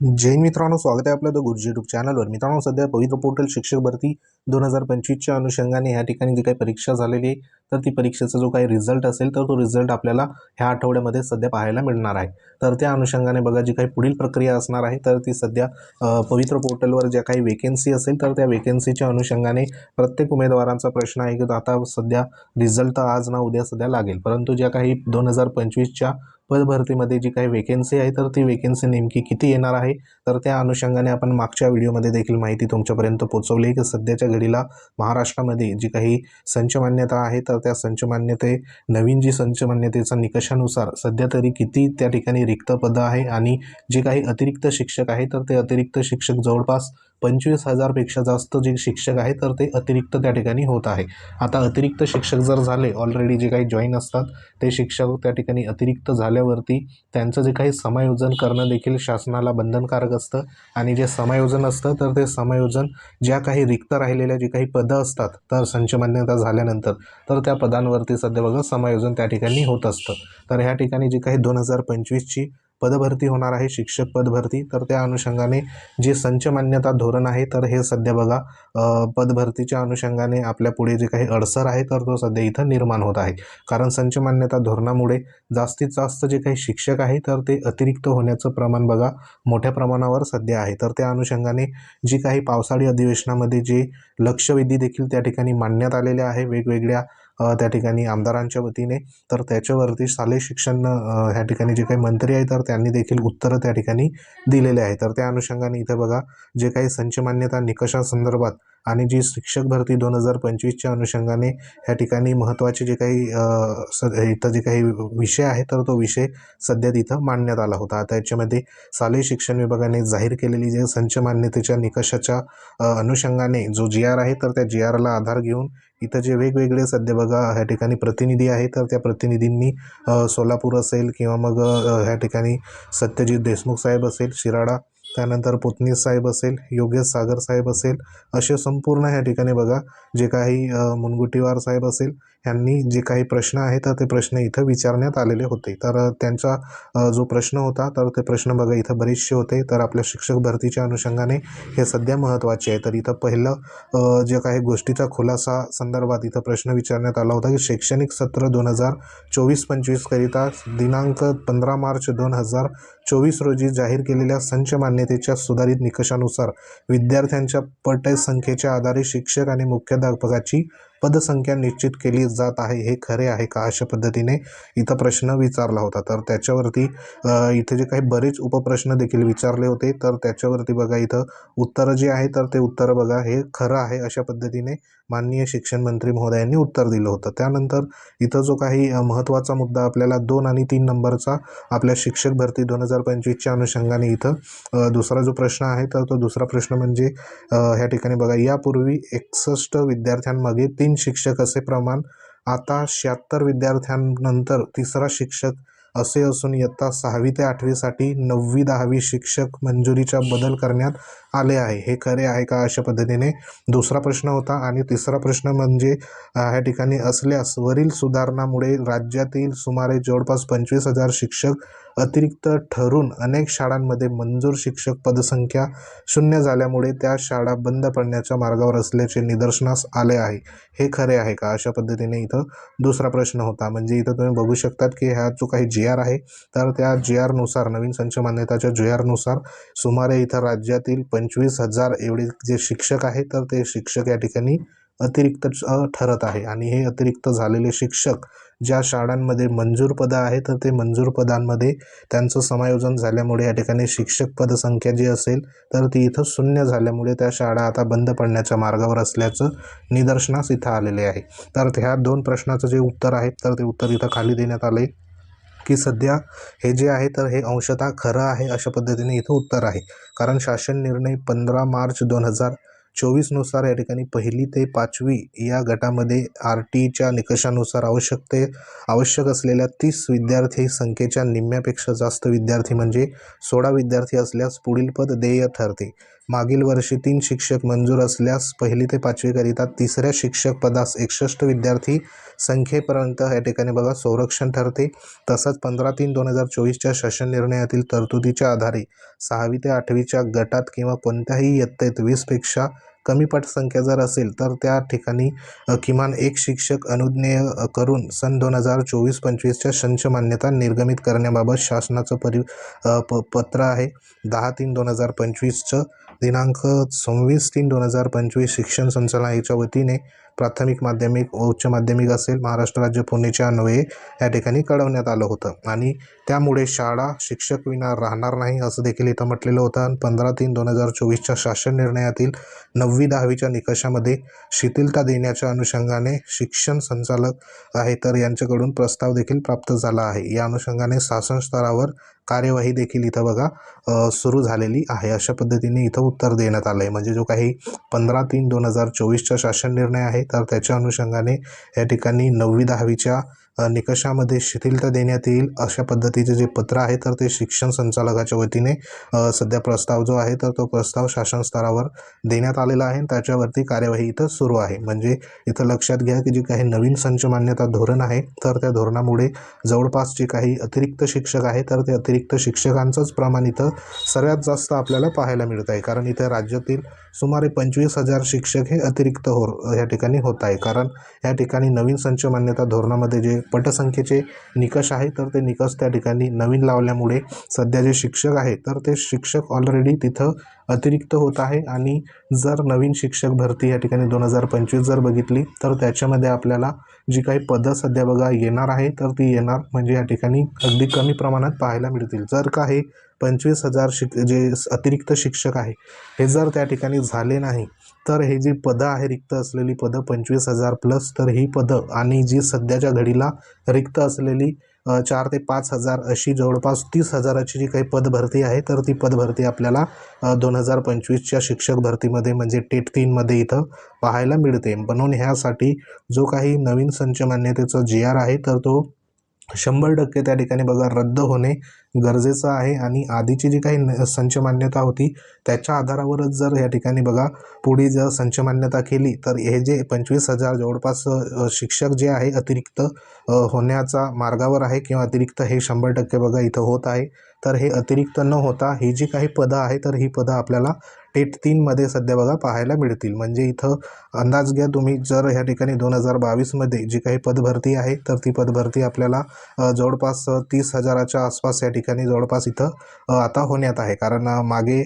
जैन मित्रांनो स्वागत आहे आपलं द गुरुजी यूट्यूब चॅनलवर मित्रांनो सध्या पवित्र पोर्टल शिक्षक भरती दोन हजार पंचवीसच्या अनुषंगाने ह्या ठिकाणी जी काही परीक्षा झालेली आहे तर ती परीक्षेचा जो काही रिझल्ट असेल तर तो रिझल्ट आपल्याला ह्या आठवड्यामध्ये सध्या पाहायला मिळणार आहे. तर त्या अनुषंगाने बघा जी काही पुढील प्रक्रिया असणार आहे तर ती सध्या पवित्र पोर्टलवर ज्या काही वेकेन्सी असेल तर त्या वेकेन्सीच्या अनुषंगाने प्रत्येक उमेदवारांचा प्रश्न आहे की आता सध्या रिझल्ट तर आज ना उद्या सध्या लागेल. परंतु ज्या काही दोन हजार पंचवीसच्या पदभरतीमध्ये जी काही वेकेन्सी आहे तर ती वेकेन्सी नेमकी किती येणार आहे? तर त्या अनुषंगाने आपण मागच्या व्हिडिओमध्ये देखील माहिती तुमच्यापर्यंत पोहोचवली आहे की सध्याच्या घडीला महाराष्ट्रामध्ये जी काही संचमान्यता आहे तर त्या संचमान्यते नवीन जी संचमान्यतेचा निकषानुसार सध्या तरी किती त्या ठिकाणी रिक्त पदं आहे आणि जे काही अतिरिक्त शिक्षक आहे तर ते अतिरिक्त शिक्षक जवळपास पंचवीस हजारपेक्षा जास्त जे शिक्षक आहे तर ते अतिरिक्त त्या ठिकाणी होत आहे. आता अतिरिक्त शिक्षक जर झाले ऑलरेडी जे काही जॉईन असतात ते शिक्षक त्या ठिकाणी अतिरिक्त झाले झाल्यावरती त्यांचं जे काही समायोजन करणं देखील शासनाला बंधनकारक असतं. आणि जे समायोजन असतं तर ते समायोजन ज्या काही रिक्त राहिलेल्या जी काही पदं असतात तर संचमान्यता झाल्यानंतर तर त्या पदांवरती सध्या बघा समायोजन त्या ठिकाणी होत असतं. तर ह्या ठिकाणी जी काही दोन हजार पंचवीसची पदभरती होणार आहे शिक्षक पदभरती तर त्या अनुषंगाने जे संच मान्यता धोरण आहे तर हे सध्या बघा पदभरतीच्या अनुषंगाने आपल्या पुढे जे काही अडसर आहे तर तो सध्या इथं निर्माण होत आहे. कारण संच मान्यता धोरणामुळे जास्तीत जास्त जे काही शिक्षक आहे तर ते अतिरिक्त होण्याचं प्रमाण बघा मोठ्या प्रमाणावर सध्या आहे. तर त्या अनुषंगाने जी काही पावसाळी अधिवेशनामध्ये जे लक्षवेधी देखील त्या ठिकाणी मांडण्यात आलेले आहे वेगवेगळ्या त्या ठिकाणी आमदारांच्या वतीने. तर त्याच्यावरती शालेय शिक्षण ह्या ठिकाणी जे काही मंत्री आहे तर त्यांनी देखील उत्तरं त्या ठिकाणी दिलेले आहे तर त्या अनुषंगाने इथं बघा जे काही संच मान्यता निकषासंदर्भात आणि जी शिक्षक भरती दोन हजार पंचवीसच्या अनुषंगाने ह्या ठिकाणी महत्त्वाचे जे काही स इथं जे काही विषय आहे तर तो विषय सध्या तिथं मांडण्यात आला होता. आता याच्यामध्ये शालेय शिक्षण विभागाने जाहीर केलेली जे संच मान्यतेच्या निकषाच्या अनुषंगाने जो जी आर आहे तर त्या जी आरला आधार घेऊन इथं जे वेगवेगळे सध्या बघा ह्या ठिकाणी प्रतिनिधी आहे तर त्या प्रतिनिधींनी सोलापूर असेल किंवा मग ह्या ठिकाणी सत्यजित देशमुख साहेब असेल शिराडा त्यानंतर पुतनीस साहेब असेल योगेश सागर साहेब असेल असे संपूर्ण ह्या ठिकाणी बघा. जे काही मुनगुटीवार साहेब असेल यांनी जे काही प्रश्न आहेत तर ते प्रश्न इथं विचारण्यात आलेले होते. तर त्यांचा जो प्रश्न होता तर ते प्रश्न बघा इथं बरेचसे होते. तर आपल्या शिक्षक भरतीच्या अनुषंगाने हे सध्या महत्त्वाचे आहे. तर इथं पहिलं जे काही गोष्टीचा खुलासा संदर्भात इथं प्रश्न विचारण्यात आला होता की शैक्षणिक सत्र दोन हजार चोवीस पंचवीसकरिता दिनांक पंधरा मार्च दोन हजार चोवीस रोजी जाहीर केलेल्या संच मान्यतेच्या सुधारित निकषानुसार विद्यार्थ्यांच्या पटसंख्येच्या आधारे शिक्षक आणि मुख्याध्यापकाची पदसंख्या निश्चित केली जात आहे हे खरे आहे का अशा पद्धतीने इथं प्रश्न विचारला होता. तर त्याच्यावरती इथे जे काही बरेच उपप्रश्न देखील विचारले होते तर त्याच्यावरती बघा इथं उत्तरं जे आहे तर ते उत्तरं बघा. हे खरं आहे अशा पद्धतीने माननीय शिक्षण मंत्री महोदयांनी उत्तर दिलं होतं. त्यानंतर इथं जो काही महत्त्वाचा मुद्दा आपल्याला दोन आणि तीन नंबरचा आपल्या शिक्षक भरती दोन हजार पंचवीसच्या अनुषंगाने इथं दुसरा जो प्रश्न आहे तर तो दुसरा प्रश्न म्हणजे ह्या ठिकाणी बघा. यापूर्वी एकसष्ट विद्यार्थ्यांमागे तीन शिक्षक असे प्रमाण. आता शहात्तर विद्यार्थ्यांनंतर तिसरा शिक्षक असे असून इयत्ता सहावी ते आठवीसाठी नववी दहावी शिक्षक मंजुरीचा बदल करण्यात आले आहे. हे खरे आहे का अशा पद्धतीने? दुसरा प्रश्न होता आणि तिसरा प्रश्न म्हणजे ह्या ठिकाणी असल्यास वरील सुधारणामुळे राज्यातील सुमारे जवळपास पंचवीस हजार शिक्षक अतिरिक्त ठरून अनेक शाळांमध्ये मंजूर शिक्षक पदसंख्या शून्य झाल्यामुळे त्या शाळा बंद पडण्याच्या मार्गावर असल्याचे निदर्शनास आले आहे. हे खरे आहे का? अशा पद्धतीने इथं दुसरा प्रश्न होता. म्हणजे इथं तुम्ही बघू शकतात की ह्या जो काही जी आर आहे तर त्या जी आरनुसार नवीन संच मान्यताच्या जी आरनुसार सुमारे इथं राज्यातील पंचवीस हजार एवढे जे शिक्षक आहेत तर ते शिक्षक या ठिकाणी अतिरिक्त ठरत आहे. आणि हे अतिरिक्त झालेले शिक्षक ज्या शाळांमध्ये मंजूर पदं आहे तर ते मंजूर पदांमध्ये त्यांचं समायोजन झाल्यामुळे या ठिकाणी शिक्षक पदसंख्या जी असेल तर ती इथं शून्य झाल्यामुळे त्या शाळा आता बंद पडण्याच्या मार्गावर असल्याचं निदर्शनास इथं आलेले आहे. तर ह्या दोन प्रश्नाचं जे उत्तर आहे तर ते उत्तर इथं खाली देण्यात आले की सध्या हे जे आहे तर हे अंशतः खरं आहे अशा पद्धतीने इथं उत्तर आहे. कारण शासन निर्णय पंधरा मार्च दोन हजार चोवीसनुसार या ठिकाणी पहिली ते पाचवी या गटामध्ये आर टीच्या निकषानुसार आवश्यक ते आवश्यक असलेल्या तीस विद्यार्थी संख्येच्या निम्म्यापेक्षा जास्त विद्यार्थी म्हणजे सोळा विद्यार्थी असल्यास पुढील पद देय ठरते. मागील वर्षी तीन शिक्षक मंजूर असल्यास पहिली ते पाचवीकरिता तिसऱ्या शिक्षक पदास एकसष्ट विद्यार्थी संख्येपर्यंत या ठिकाणी बघा संरक्षण ठरते. तसंच पंधरा तीन दोन हजार चोवीसच्या शासन निर्णयातील तरतुदीच्या आधारे सहावी ते आठवीच्या गटात किंवा कोणत्याही इयत्तेत वीसपेक्षा कमी पटसंख्या जर असेल तर त्या ठिकाणी किमान एक शिक्षक अनुज्ञेय करून सन दोन हजार चोवीस पंचवीसच्या संच मान्यता निर्गमित करण्याबाबत शासनाचं परि प पत्र आहे. दहा तीन दोन हजार पंचवीसचं दिनांक सव्वीस तीन दोन हजार पंचवीस शिक्षण संचालनालयाच्या वतीने प्राथमिक माध्यमिक व उच्च माध्यमिक असेल. महाराष्ट्र राज्य पुणेच्या अन्वये या ठिकाणी कळवण्यात आलं होतं. आणि त्यामुळे शाळा शिक्षक विना राहणार नाही असं देखील इथं म्हटलेलं होतं. आणि पंधरा तीन दोन हजार चोवीसच्या शासन निर्णयातील नववी दहावीच्या निकषामध्ये शिथिलता देण्याच्या अनुषंगाने शिक्षण संचालक आहे तर यांच्याकडून प्रस्ताव देखील प्राप्त झाला आहे. या अनुषंगाने शासन स्तरावर कार्यवाही देखील इथं बघा सुरू झालेली आहे. अशा पद्धतीने इथं उत्तर देण्यात आलं आहे म्हणजे जो काही पंधरा तीन दोन हजार चोवीसचा शासन निर्णय आहे तर त्याच्या अनुषंगाने या ठिकाणी नववी दहावीच्या निकषामध्ये शिथिलता देण्यात येईल अशा पद्धतीचे जे पत्र आहे तर ते शिक्षण संचालकाच्या वतीने सध्या प्रस्ताव जो आहे तर तो प्रस्ताव शासन स्तरावर देण्यात आलेला आहे. आणि त्याच्यावरती कार्यवाही इथं सुरू आहे. म्हणजे इथं लक्षात घ्या की जे काही नवीन संच मान्यता धोरण आहे तर त्या धोरणामुळे जवळपास जे काही अतिरिक्त शिक्षक आहे तर ते अतिरिक्त शिक्षकांचंच प्रमाण इथं सर्वात जास्त आपल्याला पाहायला मिळत आहे. कारण इथं राज्यातील सुमारे पंचवीस हजार शिक्षक हे अतिरिक्त हो या ठिकाणी होत आहे. कारण या ठिकाणी नवीन संच मान्यता धोरणामध्ये जे पटसंख्येचे निकष आहे तर ते निकष त्या ठिकाणी नवीन लावल्यामुळे सध्या जे शिक्षक आहे तर ते शिक्षक ऑलरेडी तिथं अतिरिक्त होत आहे. आणि जर नवीन शिक्षक भरती या ठिकाणी दोन हजार पंचवीस जर बघितली तर त्याच्यामध्ये आपल्याला जी काही पदं सध्या बघा येणार आहे तर ती येणार म्हणजे या ठिकाणी अगदी कमी प्रमाणात पाहायला मिळतील. जर का हे पंचवीस हजार शिक जे अतिरिक्त शिक्षक आहे हे जर त्या ठिकाणी झाले नाही तर हे जी पदं आहे रिक्त असलेली पदं पंचवीस हजार प्लस तर ही पदं आणि जी सध्याच्या घडीला रिक्त असलेली चार ते पाच हजार अशी जवळपास तीस हजाराची जी काही पदभरती आहे तर ती पदभरती आपल्याला दोन हजार पंचवीसच्या शिक्षक भरतीमध्ये म्हणजे टेट तीनमध्ये इथं पाहायला मिळते. म्हणून ह्यासाठी जो काही नवीन संच मान्यतेचा जी आर आहे तर तो शंभर टक्के त्या ठिकाणी बघा रद्द होणे गरजेचं आहे आणि आधीची जी काही न- संच मान्यता होती त्याच्या आधारावरच जर या ठिकाणी बघा पुढे जर संच मान्यता केली तर हे जे पंचवीस हजार जवळपास शिक्षक जे आहे अतिरिक्त होण्याचा मार्गावर आहे किंवा अतिरिक्त हे शंभर टक्के बघा इथं होत आहे. तर हे अतिरिक्त न होता ही जी काही पदं आहे तर ही पदं आपल्याला टेट तीनमध्ये सध्या बघा पाहायला मिळतील. म्हणजे इथं अंदाज घ्या तुम्ही जर ह्या ठिकाणी दोन हजार बावीसमध्ये जी काही पदभरती आहे तर ती पदभरती आपल्याला जवळपास तीस हजाराच्या आसपास या ठिकाणी जवळपास इथं आता होण्यात आहे. कारण मागे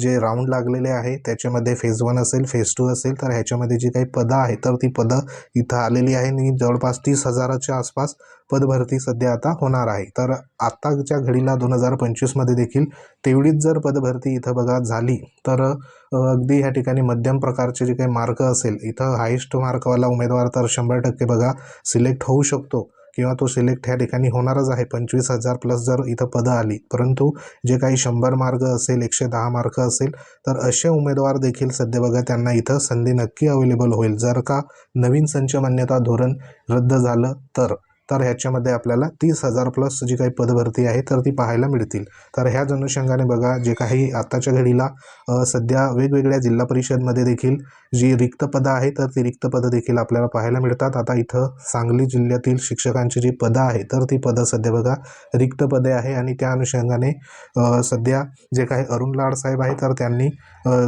जे राऊंड लागलेले आहे त्याच्यामध्ये फेज वन असेल फेज टू असेल तर ह्याच्यामध्ये जी काही पदं आहे तर ती पदं इथं आलेली आहे आणि जवळपास तीस हजाराच्या आसपास पदभरती सध्या आता होणार आहे. तर आत्ताच्या घडीला दोन हजार पंचवीसमध्ये देखील तेवढीच जर पदभरती इथं बघा झाली तर अगदी ह्या ठिकाणी मध्यम प्रकारचे जे काही मार्क असेल इथं हायेस्ट मार्कवाला उमेदवार तर शंभर टक्के बघा सिलेक्ट होऊ शकतो. किंवा तो सिलेक्ट ह्या ठिकाणी होणारच आहे. पंचवीस हजार प्लस जर इथं पदं आली परंतु जे काही शंभर मार्ग असेल एकशे दहा मार्क असेल तर असे उमेदवार देखील सध्या बघा त्यांना इथं संधी नक्की अवेलेबल होईल. जर का नवीन संच मान्यता धोरण रद्द झालं तर. तर ह्याच्यामध्ये आपल्याला तीस हजार प्लस जी काही पदभरती आहे तर ती पाहायला मिळतील. तर ह्याच अनुषंगाने बघा जे काही आत्ताच्या घडीला सध्या वेगवेगळ्या जिल्हा परिषदमध्ये देखील जी रिक्त पदं आहेत तर ती रिक्त पदं देखील आपल्याला पाहायला मिळतात. आता इथं सांगली जिल्ह्यातील शिक्षकांची जी पदं आहे तर ती पदं सध्या बघा रिक्त पदे आहे आणि त्या अनुषंगाने सध्या जे काही अरुण लाड साहेब आहे तर त्यांनी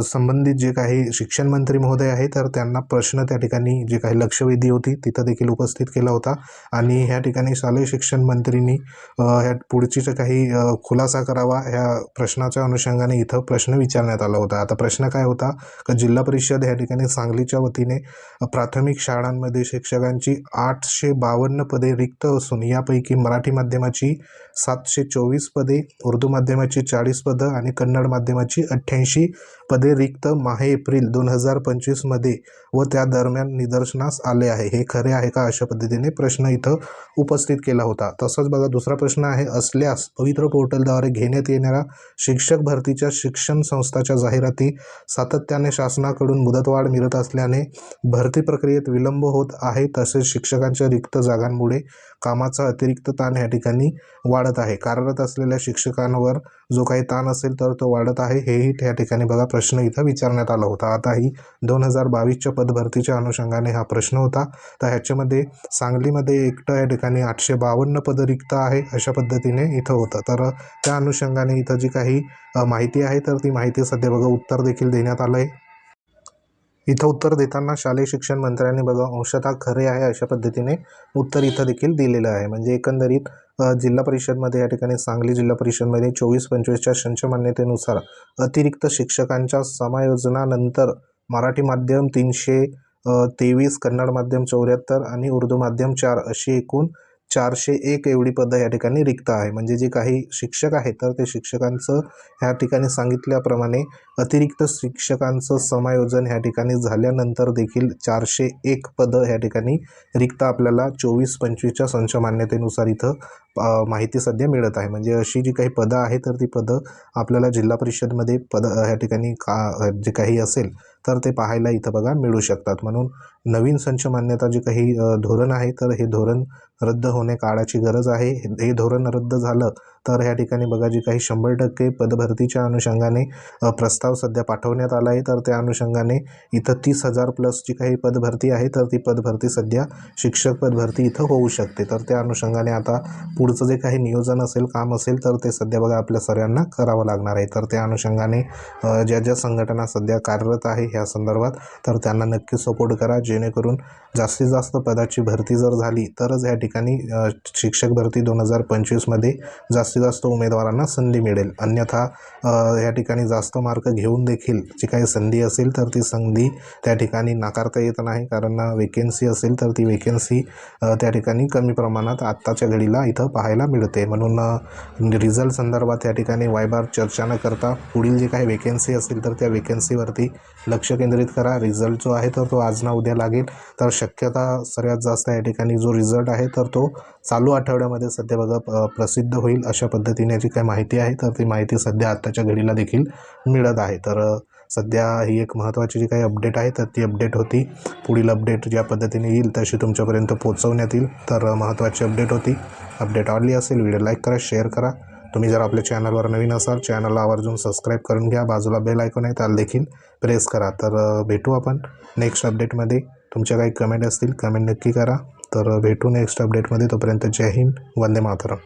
संबंधित जे काही शिक्षण मंत्री महोदय आहे तर त्यांना प्रश्न त्या ठिकाणी जे काही लक्षवेधी होती तिथं देखील उपस्थित केला होता. आणि ह्या ठिकाणी शालेय शिक्षण मंत्रींनी ह्या पुढची काही खुलासा करावा ह्या प्रश्नाच्या अनुषंगाने इथं प्रश्न विचारण्यात आला होता. आता प्रश्न काय होता? का जिल्हा परिषद ह्या ठिकाणी सांगलीच्या वतीने प्राथमिक शाळांमध्ये शिक्षकांची आठशे बावन्न पदे रिक्त असून यापैकी मराठी माध्यमाची सातशे चोवीस पदे उर्दू माध्यमाची चाळीस पदं आणि कन्नड माध्यमाची अठ्ठ्याऐंशी पदे रिक्त माहे एप्रिल दोन हजार पंचवीसमध्ये व त्या दरम्यान निदर्शनास आले आहे. हे खरे आहे का अशा पद्धतीने प्रश्न इथं उपस्थित केला होता. तसंच बघा दुसरा प्रश्न आहे असल्यास पवित्र पोर्टलद्वारे घेण्यात येणाऱ्या शिक्षक भरतीच्या शिक्षण संस्थाच्या जाहिराती सातत्याने शासनाकडून मुदतवाढ मिळत असल्याने भरती प्रक्रियेत विलंब होत आहे तसेच शिक्षकांच्या रिक्त जागांमुळे कामाचा अतिरिक्त ताण या ठिकाणी वाढत आहे. कार्यरत असलेल्या शिक्षकांवर जो काही ताण असेल तर तो वाढत आहे हेही या ठिकाणी बघा प्रश्न इथं विचारण्यात आला होता. आता ही दोन हजार बावीसच्या पदभरतीच्या अनुषंगाने हा प्रश्न होता. तर ह्याच्यामध्ये सांगलीमध्ये एकटं या ठिकाणी आठशे बावन्न पदं रिक्त आहे अशा पद्धतीने इथं होतं. तर त्या अनुषंगाने इथं जी काही माहिती आहे तर ती माहिती सध्या बघा उत्तर देखील देण्यात आलं आहे इथं उत्तर देताना शालेय शिक्षण मंत्र्यांनी बघा अंशतः खरे आहे अशा पद्धतीने उत्तर इथं देखील दिलेलं आहे. म्हणजे एकंदरीत जिल्हा परिषदमध्ये या ठिकाणी सांगली जिल्हा परिषदमध्ये चोवीस पंचवीसच्या संचमान्यतेनुसार अतिरिक्त शिक्षकांच्या समायोजनानंतर मराठी माध्यम तीनशे तेवीस कन्नड माध्यम चौऱ्याहत्तर आणि उर्दू माध्यम चार अशी एकूण चारशे एक एवढी पदं या ठिकाणी रिक्त आहे. म्हणजे जे काही शिक्षक आहेत तर ते शिक्षकांचं ह्या ठिकाणी सांगितल्याप्रमाणे अतिरिक्त शिक्षकांचं समायोजन ह्या ठिकाणी झाल्यानंतर देखील चारशे एक पदं ह्या ठिकाणी रिक्त आपल्याला चोवीस पंचवीसच्या संच मान्यतेनुसार इथं माहिती सध्या मिळत आहे. म्हणजे अशी जी काही पदं आहेत तर ती पदं आपल्याला जिल्हा परिषदमध्ये पद ह्या ठिकाणी का जे काही असेल तर ते पाहायला इथं बघा मिळू शकतात. म्हणून नवीन संच मान्यता जे काही धोरण आहे तर हे धोरण रद्द होणे काळाची गरज आहे. हे धोरण रद्द झालं तर ह्या ठिकाणी बघा जी काही शंभर टक्के पदभरतीच्या अनुषंगाने प्रस्ताव सध्या पाठवण्यात आला आहे तर त्या अनुषंगाने इथं तीस हजार प्लस जी काही पदभरती आहे तर ती पदभरती सध्या शिक्षक पदभरती इथं होऊ शकते. तर त्या अनुषंगाने आता पुढचं जे काही नियोजन असेल काम असेल तर ते सध्या बघा आपल्या सर्वांना करावं लागणार आहे. तर त्या अनुषंगाने ज्या ज्या संघटना सध्या कार्यरत आहे ह्या संदर्भात तर त्यांना नक्की सपोर्ट करा जेणेकरून जास्तीत जास्त पदाची भरती जर झाली तरच या ठिकाणी शिक्षक भरती दोन हजार पंचवीसमध्ये जास्तीत जास्त उमेदवारांना संधी मिळेल. अन्यथा ह्या या ठिकाणी जास्त मार्क घेऊन देखील जी काही संधी असेल तर ती संधी त्या ठिकाणी नाकारता येत नाही. कारण वेकेन्सी असेल तर ती वेकेन्सी त्या ठिकाणी कमी प्रमाणात आत्ताच्या घडीला इथं पाहायला मिळते. म्हणून रिझल्ट संदर्भात या ठिकाणी वायबार चर्चा न करता पुढील जी काही वेकेन्सी असेल तर त्या वेकेन्सीवरती लक्ष लक्ष केंद्रित करा. रिझल्ट जो आहे तर तो आज ना उद्या लागेल. तर शक्यता सर्वात जास्त या ठिकाणी जो रिझल्ट आहे तर तो चालू आठवड्यामध्ये सध्या बघा प्रसिद्ध होईल अशा पद्धतीने जी काही माहिती आहे तर ती माहिती सध्या आत्ताच्या घडीला देखील मिळत आहे. तर सध्या ही एक महत्त्वाची जी काही अपडेट आहे तर ती अपडेट होती. पुढील अपडेट ज्या पद्धतीने येईल तशी तुमच्यापर्यंत पोहोचवण्यात येईल. तर महत्त्वाची अपडेट होती. अपडेट आवडली असेल व्हिडिओ लाईक करा शेअर करा. तुम्ही जर आपल्या चॅनलवर नवीन असाल चॅनलला आवर्जून सबस्क्राईब करून घ्या. बाजूला बेल ऐकून आहे त्याला देखील प्रेस करा. तर भेटू आपण नेक्स्ट अपडेटमध्ये तुमच्या काही कमेंट असतील कमेंट नक्की करा. तर भेटू नेक्स्ट अपडेटमध्ये तोपर्यंत जय हिंद वंदे मातरम.